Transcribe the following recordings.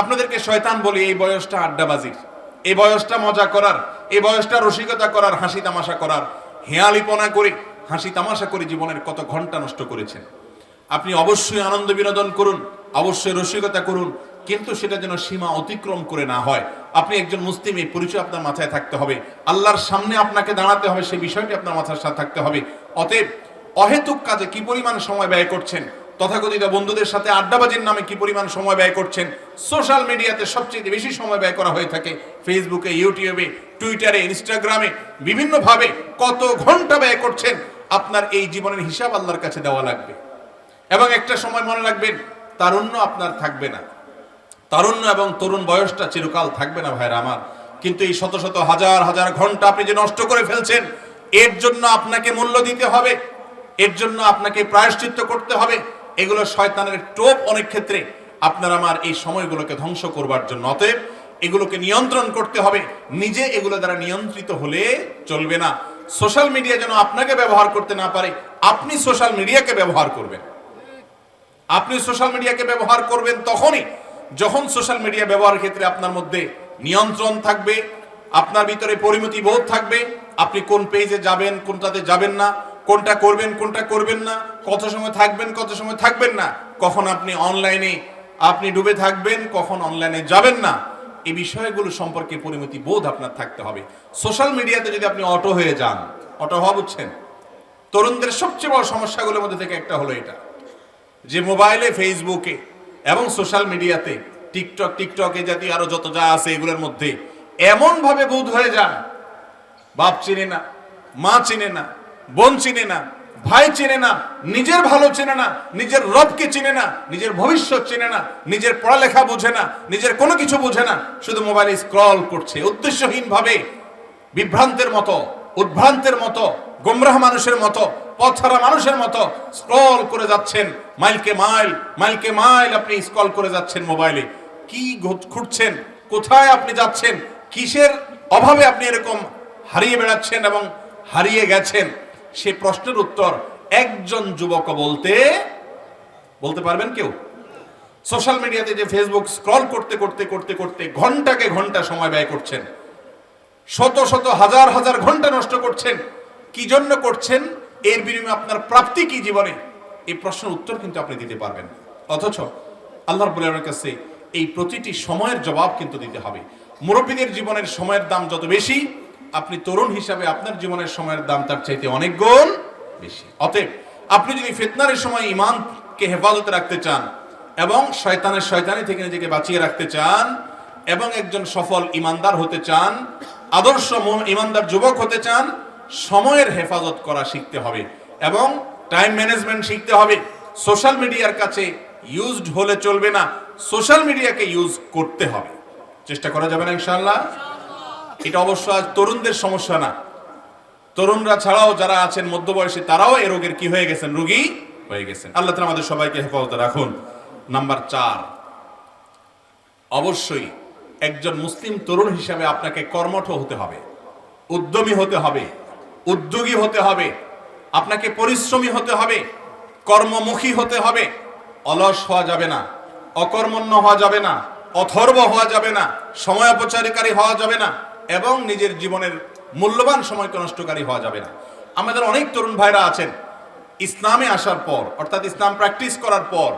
আপনাদেরকে শয়তান বলি, এই বয়সটা আড্ডাবাজির। এই বয়সটা মজা করার, এই বয়সটা রসিকতা করার, হাসি তামাশা করার, হেয়ালিপনা করে, হাসি তামাশা করে জীবনের কত ঘণ্টা নষ্ট করেছেন। আপনি অবশ্যই আনন্দ বিনোদন করুন, অবশ্যই রসিকতা করুন, কিন্তু সেটা যেন সীমা অতিক্রম করে না হয়। আপনি একজন মুসলিম, এই পরিচয় আপনার মাথায় থাকতে হবে। আল্লাহর সামনে আপনাকে দাঁড়াতে হবে, সেই বিষয়টি আপনার মাথার সাথে থাকতে হবে। অতএব অহেতুক কাজে কি পরিমাণ সময় ব্যয় করছেন তথাকথিত বন্ধুদের সাথে আড্ডাবাজির নামে কি পরিমাণ সময় ব্যয় করছেন? সোশ্যাল মিডিয়াতে সবচেয়ে বেশি সময় ব্যয় করা হয়ে থাকে ফেসবুকে, ইউটিউবে, টুইটারে, ইনস্টাগ্রামে। বিভিন্নভাবে কত ঘণ্টা ব্যয় করছেন? আপনার এই জীবনের হিসাব আল্লাহর কাছে দেওয়া লাগবে। এবং একটা সময় মনে রাখবেন, তারুণ্য আপনার থাকবে না। তারুণ্য এবং তরুণ বয়সটা চিরকাল থাকবে না ভাইরা আমার। কিন্তু এই শত শত হাজার হাজার ঘণ্টা আপনি যে নষ্ট করে ফেলছেন, এর জন্য আপনাকে মূল্য দিতে হবে, এর জন্য আপনাকে প্রায়শ্চিত্ত করতে হবে। এগুলো শয়তানের টোপ অনেক ক্ষেত্রে আপনার আমার এই সময়গুলোকে ধ্বংস করবার জন্য। অতএব এগুলোকে নিয়ন্ত্রণ করতে হবে। নিজে এগুলো দ্বারা নিয়ন্ত্রিত হলে চলবে না। সোশ্যাল মিডিয়া যেন আপনাকে ব্যবহার করতে না পারে, আপনি সোশ্যাল মিডিয়াকে ব্যবহার করবেন। আপনি সোশ্যাল মিডিয়াকে ব্যবহার করবেন তখনই, যখন সোশ্যাল মিডিয়া ব্যবহারের ক্ষেত্রে আপনার মধ্যে নিয়ন্ত্রণ থাকবে, আপনার ভিতরে পরিমিতি বোধ থাকবে, আপনি কোন পেজে যাবেন, কোনটাতে যাবেন না কোনটা করবেন কোনটা করবেন না, কত সময় থাকবেন, কত সময় থাকবেন না, কখন আপনি অনলাইনে আপনি ডুবে থাকবেন, কখন অনলাইনে যাবেন না, এই বিষয়গুলো সম্পর্কে পরিমিতি বোধ আপনার থাকতে হবে। সোশ্যাল মিডিয়াতে যদি আপনি অটো হয়ে যান অটো হওয়া বুঝছেন? তরুণদের সবচেয়ে বড় সমস্যাগুলোর মধ্যে থেকে একটা হলো এটা, যে মোবাইলে ফেসবুকে এবং সোশ্যাল মিডিয়াতে টিকটক টিকটকে জাতীয় আরও যত যা আছে এগুলোর মধ্যে এমন ভাবে বোধ হয়ে যান, বাপ চিনে না, মা চিনে না বোন চিনে না, ভাই চিনে না, নিজের ভালো চেনে না, নিজের রবকে চিনে না, নিজের ভবিষ্যৎ চিনে না, নিজের পড়ালেখা বুঝে না, নিজের কোনো কিছু বুঝে না, শুধু মোবাইলে স্ক্রল করছে। উদ্দেশ্যহীন ভাবে বিভ্রান্তের মতো, উদ্ভ্রান্তের মতো, গোমরাহ মানুষের মতো, পথহারা মানুষের মতো স্ক্রল করে যাচ্ছেন। মাইলকে মাইল মাইলকে মাইল আপনি স্ক্রল করে যাচ্ছেন মোবাইলে। কি খুঁজছেন কোথায় আপনি যাচ্ছেন? কিসের অভাবে আপনি এরকম হারিয়ে বেড়াচ্ছেন এবং হারিয়ে গেছেন? সে প্রশ্নের উত্তর একজন যুবক বলতে বলতে পারবেন কেউ? সোশ্যাল মিডিয়াতে যে ফেসবুক স্ক্রল করতে করতে করতে করতে ঘন্টাকে ঘণ্টা সময় ব্যয় করছেন, শত শত, হাজার হাজার ঘণ্টা নষ্ট করছেন, কি জন্য করছেন? এর বিনিময়ে আপনার প্রাপ্তি কি জীবনে? এই প্রশ্নের উত্তর কিন্তু আপনি দিতে পারবেন। অথচ আল্লাহর বলের কাছে এই প্রতিটি সময়ের জবাব কিন্তু দিতে হবে। মুরব্বীদের জীবনের সময়ের দাম যত বেশি আপনি তরুণ হিসাবে আপনার জীবনের সময়ের দাম তার চাইতে অনেক গুণ বেশি। অতএব, আপনি যদি ফিতনারের সময় ইমানকে হেফাজতে রাখতে চান এবং শয়তানের শয়তানি থেকে নিজেকে বাঁচিয়ে রাখতে চান এবং একজন সফল ইমানদার হতে চান, আদর্শ ইমানদার যুবক হতে চান, সময়ের হেফাজত করা শিখতে হবে এবং টাইম ম্যানেজমেন্ট শিখতে হবে। সোশ্যাল মিডিয়ার কাছে ইউজড হলে চলবে না, সোশ্যাল মিডিয়াকে ইউজ করতে হবে। চেষ্টা করা যাবে না ইনশাআল্লাহ? এটা অবশ্য আজ তরুণদের সমস্যা না। তরুণরা ছাড়াও যারা আছেন মধ্যবয়সী, তারাও এ রোগের কি হয়ে গেছেন? রোগী হয়ে গেছেন। আল্লাহ তাআলা আমাদের সবাইকে হেফাজতে রাখুন। নাম্বার চার, অবশ্যই একজন মুসলিম তরুণ হিসাবে আপনাকে কর্মঠ হতে হবে, উদ্যমী হতে হবে, উদ্যোগী হতে হবে, আপনাকে পরিশ্রমী হতে হবে, কর্মমুখী হতে হবে। অলস হওয়া যাবে না, অকর্মণ্য হওয়া যাবে না, অথর্ব হওয়া যাবে না সময় অপচারীকারী হওয়া যাবে না এবং নিজের জীবনের মূল্যবান সময়কে নষ্টকারী হওয়া যাবে না। আমাদের অনেক তরুণ ভাইরা আছেন। ইসলামে আসার পর, অর্থাৎ ইসলাম প্র্যাকটিস করার পর,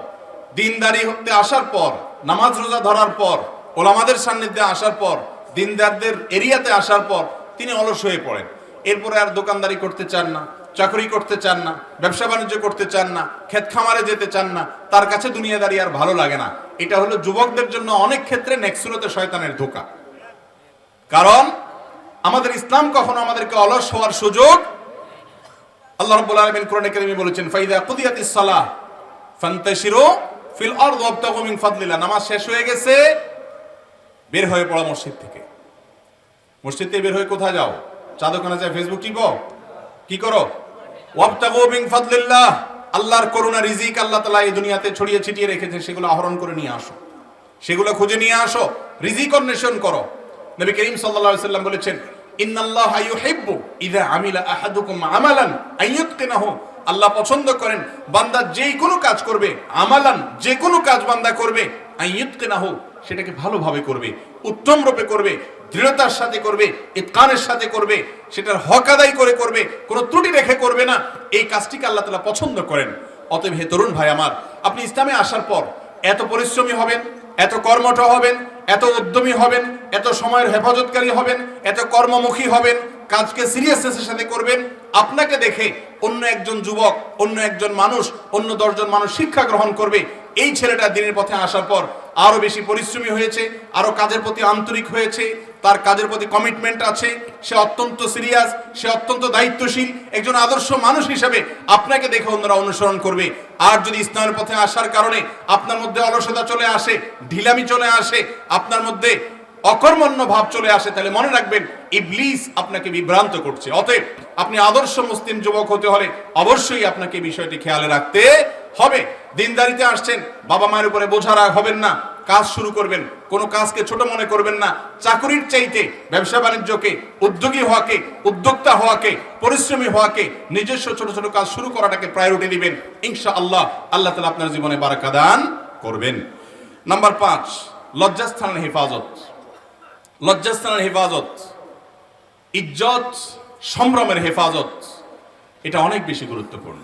দিনদারি হতে আসার পর, নামাজ রোজা ধরার পর, ওলামাদের সান্নিধ্যে আসার পর, দিনদারদের এরিয়াতে আসার পর তিনি অলস হয়ে পড়েন। এরপরে আর দোকানদারি করতে চান না, চাকরি করতে চান না, ব্যবসা বাণিজ্য করতে চান না, ক্ষেত খামারে যেতে চান না, তার কাছে দুনিয়াদারি আর ভালো লাগে না। এটা হলো যুবকদের জন্য অনেক ক্ষেত্রে নেক্সুলতে শয়তানের ধোকা। কারণ আমাদের ইসলাম কখনো আমাদেরকে অলস হওয়ার সুযোগ আল্লাহ রাব্বুল আলামিন কোরআনে কারিমে বলেছেন, ফাইদা কুদিয়াতিস সালাহ ফান্তাশিরু ফিল আরদি ওয়াবতাগু মিন ফাদলিল্লাহ। নামাজ শেষ হয়ে গেছে, বের হয়ে পড়া মসজিদ থেকে। মসজিদ থেকে বের হয়ে কোথায় যাও? চা দোকানে যায় ফেসবুক টিপো। কি করো? ওয়াবতাগু মিন ফাদলিল্লাহ। আল্লাহর করুণা রিজিক আল্লাহ তাআলা এই দুনিয়াতে ছড়িয়ে ছিটিয়ে রেখেছে সেগুলো আহরণ করে নিয়ে আসো। সেগুলো খুঁজে নিয়ে আসো। রিজিক অন্বেষণ করো। নবী করিম আলাইহি সাল্লাম বলেছেন, ইন্নাল্লাহা ইউহিব্বু ইযা আমিলা আহাদুকুম আমালান আইয়ুতকিনাহু। আল্লাহ পছন্দ করেন, বান্দা যেই কোনো কাজ করবে, আমালান যে কোনো কাজ বান্দা করবে, আইয়ুতকিনাহু, সেটাকে ভালোভাবে করবে, উত্তম রূপে করবে, দৃঢ়তার সাথে করবে, ইতকানের সাথে করবে, সেটার হক আদায় করে করবে, কোনো ত্রুটি রেখে করবে না, এই কাজটিকে আল্লাহ তালা পছন্দ করেন। অতএব হে তরুণ ভাই আমার, আপনি ইসলামে আসার পর এত পরিশ্রমী হবেন এত কর্মঠ হবেন, এত উদ্যমী হবেন, এত সময়ের হেফাজতকারী হবেন, এত কর্মমুখী হবেন, কাজকে সিরিয়াসনেসের সাথে করবেন, আপনাকে দেখে অন্য একজন যুবক, অন্য একজন মানুষ, অন্য দশজন মানুষ শিক্ষা গ্রহণ করবে এই ছেলেটা দিনের পথে আসার পর আরও বেশি পরিশ্রমী হয়েছে, আরও কাজের প্রতি আন্তরিক হয়েছে, তার কাজের প্রতি কমিটমেন্ট আছে, সে অত্যন্ত সিরিয়াস সে অত্যন্ত দায়িত্বশীল, একজন আদর্শ মানুষ হিসেবে আপনাকে দেখে অন্যরা অনুসরণ করবে। আর যদি ইসলামের পথে আসার কারণে আপনার মধ্যে অলসতা চলে আসে, ঢিলামি চলে আসে, আপনার মধ্যে অকর্মণ্য ভাব চলে আসে, তাহলে মনে রাখবেন, ইবলিস আপনাকে বিভ্রান্ত করছে। অতএব আপনি আদর্শ মুসলিম যুবক হতে হলে অবশ্যই আপনাকে বিষয়টি খেয়ালে রাখতে হবে। দিনদারিতে আসছেন, বাবা মায়ের উপরে বোঝা রাখ হবেন না, কাজ শুরু করবেন, কোনো কাজকে ছোট মনে করবেন না, চাকরির চাইতে ব্যবসা বাণিজ্যকে, উদ্যোগী হওয়াকে, উদ্যোক্তা হওয়াকে, পরিশ্রমী হওয়াকে, নিজস্ব ছোট ছোট কাজ শুরু করাটাকে প্রায়োরিটি দিবেন ইনশা আল্লাহ আল্লাহ তালা আপনার জীবনে বারাকা দান করবেন। নাম্বার পাঁচ, লজ্জাস্থানের হেফাজত। লজ্জাস্থানের হেফাজত, ইজ্জত, সম্ভ্রমের হেফাজত, এটা অনেক বেশি গুরুত্বপূর্ণ।